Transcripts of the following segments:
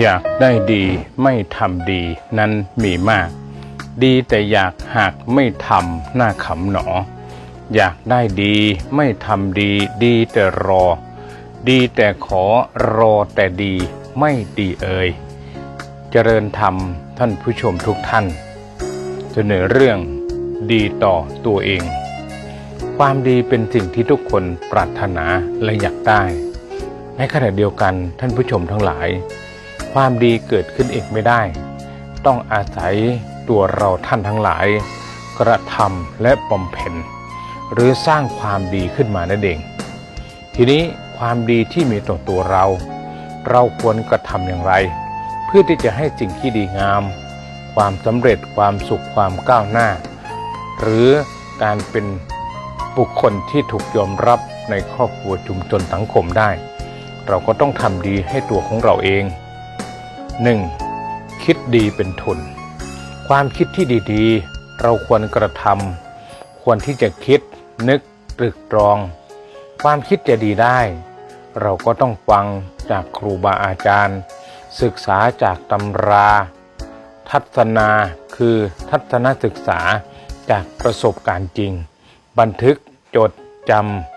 อยากได้ดีไม่ทำดีนั้นมีมาก ดีแต่อยากหากไม่ทำหน้าขำหนอ อยากได้ดีไม่ทำดีดีแต่รอ ดีแต่ขอรอแต่ดีไม่ดีเอ่ยเจริญธรรมท่านผู้ชมทุกท่านเสนอเรื่องดีต่อตัวเอง ความดีเป็นสิ่งที่ทุกคนปรารถนาและอยากได้ ในขณะเดียวกันท่านผู้ชมทั้งหลาย ความดีเกิดขึ้นเองไม่ได้ ต้องอาศัยตัวเราท่านทั้งหลาย กระทำและบำเพ็ญหรือสร้างความดีขึ้นมานั่นเอง ทีนี้ความดีที่มีต่อตัวเรา เราควรกระทำอย่างไร เพื่อที่จะให้สิ่งที่ดีงาม ความสำเร็จความสุขความก้าวหน้า หรือการเป็นบุคคลที่ถูกยอมรับในครอบครัวชุมชนสังคมได้ เราก็ต้องทำดีให้ตัวของเราเอง 1. คิดดีเป็นทุน ความคิดที่ดีๆ เราควรกระทำควรที่จะคิดนึกตรึกตรอง ความคิดจะดีได้ เราก็ต้องฟังจากครูบาอาจารย์ ศึกษาจากตำรา ทัศนาคือทัศนศึกษาจากประสบการณ์จริง บันทึกจดจ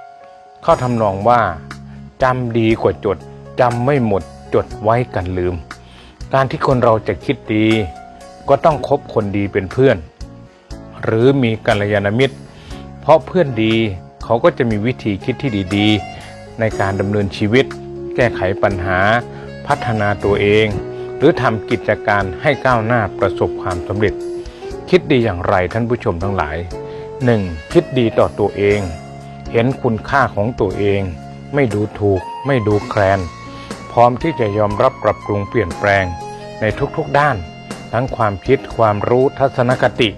ำเข้าทำนองว่าจำดีกว่าจดจำไม่หมดจดไว้กันลืม การที่คนเราจะคิดดี ก็ต้องคบคนดีเป็นเพื่อน หรือมีกัลยาณมิตร เพราะเพื่อนดีเขาก็จะมีวิธีคิดที่ดีๆ ในการดำเนินชีวิต แก้ไขปัญหา พัฒนาตัวเอง หรือทำกิจการให้ก้าวหน้าประสบความสำเร็จ คิดดีอย่างไรท่านผู้ชมทั้งหลาย 1. คิดดีต่อตัวเอง เห็นคุณค่าของตัวเอง ไม่ดูถูก ไม่ดูแคลน พร้อมที่จะยอมรับปรับปรุงเปลี่ยนแปลงในทุกๆด้าน ทั้งความคิดความรู้ทัศนคติ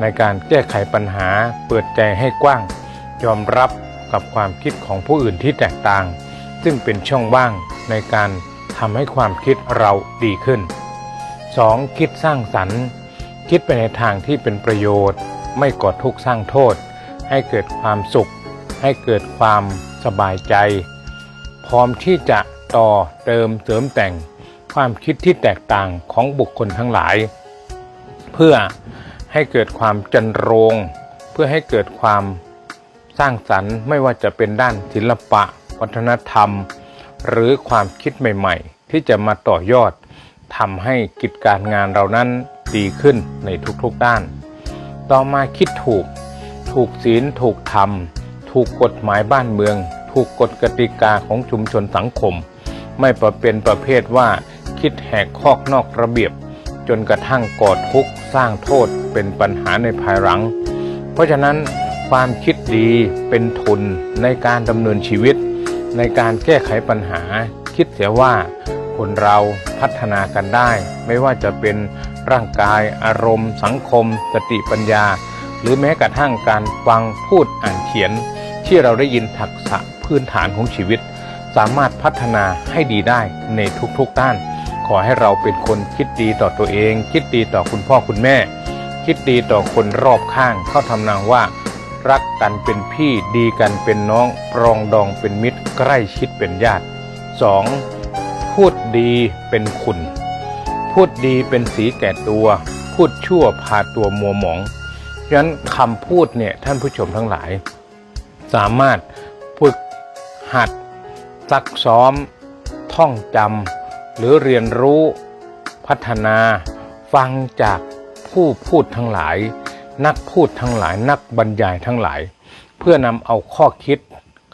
ในการแก้ไขปัญหาเปิดใจให้กว้าง ยอมรับกับความคิดของผู้อื่นที่แตกต่าง ซึ่งเป็นช่องว่างในการทำให้ความคิดเราดีขึ้น 2. คิดสร้างสรรค์ คิดไปในทางที่เป็นประโยชน์ ไม่ก่อทุกข์สร้างโทษ ให้เกิดความสุข ให้เกิดความสบายใจ พร้อมที่จะ ต่อเติมเสริมแต่งความคิดที่แตกต่างของบุคคลทั้งหลาย เพื่อให้เกิดความจันโรง เพื่อให้เกิดความสร้างสรรค์ไม่ว่าจะเป็นด้านศิลปะ วัฒนธรรม หรือความคิดใหม่ๆ ที่จะมาต่อยอดทำให้กิจการงานเรานั้นดีขึ้นในทุกๆด้าน ต่อมาคิดถูก ถูกศีลถูกธรรม ถูกกฎหมายบ้านเมือง ถูกกฎกติกาของชุมชนสังคม ไม่ประเป็นประเภทว่าคิดแหกคอกนอกระเบียบ จนกระทั่งก่อทุกข์สร้างโทษเป็นปัญหาในภายหลัง เพราะฉะนั้นความคิดดีเป็นทุนในการดำเนินชีวิต ในการแก้ไขปัญหา คิดเสียว่าคนเราพัฒนากันได้ ไม่ว่าจะเป็นร่างกายอารมณ์ สังคม สติปัญญา หรือแม้กระทั่งการฟังพูดอ่านเขียน ที่เราได้ยินทักษะพื้นฐานของชีวิต สามารถพัฒนาให้ดีได้ในทุกๆด้าน ขอให้เราเป็นคนคิดดีต่อตัวเอง คิดดีต่อคุณพ่อคุณแม่ คิดดีต่อคนรอบข้าง เข้าทำนางว่า รักกันเป็นพี่ดีกันเป็นน้องปรองดองเป็นมิตร ใกล้ชิดเป็นญาติ 2. พูดดีเป็นคุณ พูดดีเป็นสีแก่ตัว พูดชั่วพาตัวมัวหมองฉะนั้นคำพูดเนี่ยท่านผู้ชมทั้งหลาย สามารถฝึกหัด ซักซ้อม ท่องจำหรือเรียนรู้พัฒนา ฟังจากผู้พูดทั้งหลาย นักพูดทั้งหลายนักบรรยายทั้งหลาย เพื่อนำเอาข้อคิด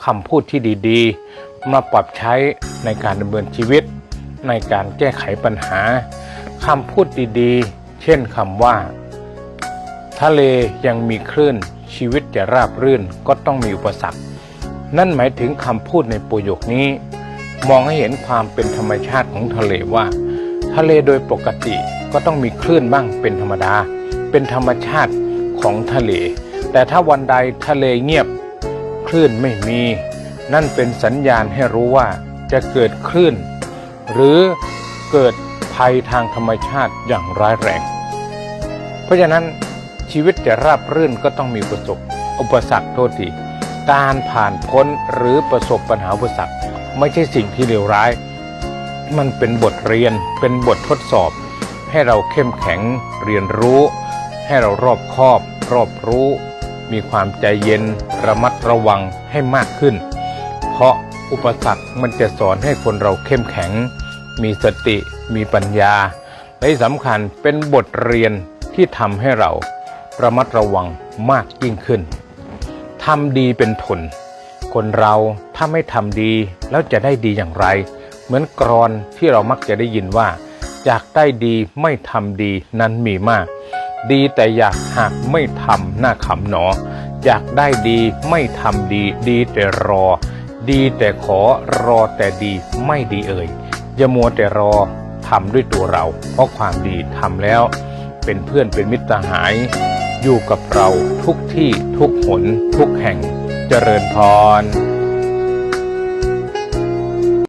คำพูดที่ดีๆ มาปรับใช้ในการดำเนินชีวิต ในการแก้ไขปัญหาคำพูดดีๆ เช่นคำว่า ทะเลยังมีคลื่นชีวิตจะราบรื่นก็ต้องมีอุปสรรค นั่นหมายถึงคำพูดในประโยคนี้ มองให้เห็นความเป็นธรรมชาติของทะเลว่า ทะเลโดยปกติก็ต้องมีคลื่นบ้างเป็นธรรมดา เป็นธรรมชาติของทะเล แต่ถ้าวันใดทะเลเงียบ คลื่นไม่มี นั่นเป็นสัญญาณให้รู้ว่าจะเกิดคลื่น หรือเกิดภัยทางธรรมชาติอย่างร้ายแรง เพราะฉะนั้นชีวิตจะราบรื่นก็ต้องมีประสบอุปสรรคโทษที การผ่านพ้นหรือประสบปัญหาอุปสรรคไม่ใช่สิ่งที่เลวร้าย มันเป็นบทเรียนเป็นบททดสอบ ให้เราเข้มแข็งเรียนรู้ ให้เรารอบคอบ รอบรู้ มีความใจเย็นระมัดระวังให้มากขึ้น เพราะอุปสรรคมันจะสอนให้คนเราเข้มแข็ง มีสติมีปัญญา และสำคัญเป็นบทเรียนที่ทำให้เราระมัดระวังมากยิ่งขึ้น ทำดีเป็นทุนคนเราถ้าไม่ทำดีแล้วจะได้ดีอย่างไร เหมือนกรอนที่เรามักจะได้ยินว่า อยากได้ดีไม่ทำดีนั้นมีมาก ดีแต่อยากหากไม่ทำหน้าขำหนอ อยากได้ดีไม่ทำดี ดีแต่รอ ดีแต่ขอรอแต่ดีไม่ดีเอ่ยอย่ามัวแต่รอทำด้วยตัวเรา เพราะความดีทำแล้ว เป็นเพื่อนเป็นมิตรสหาย อยู่กับเราทุกที่ทุกหนทุกแห่งเจริญพร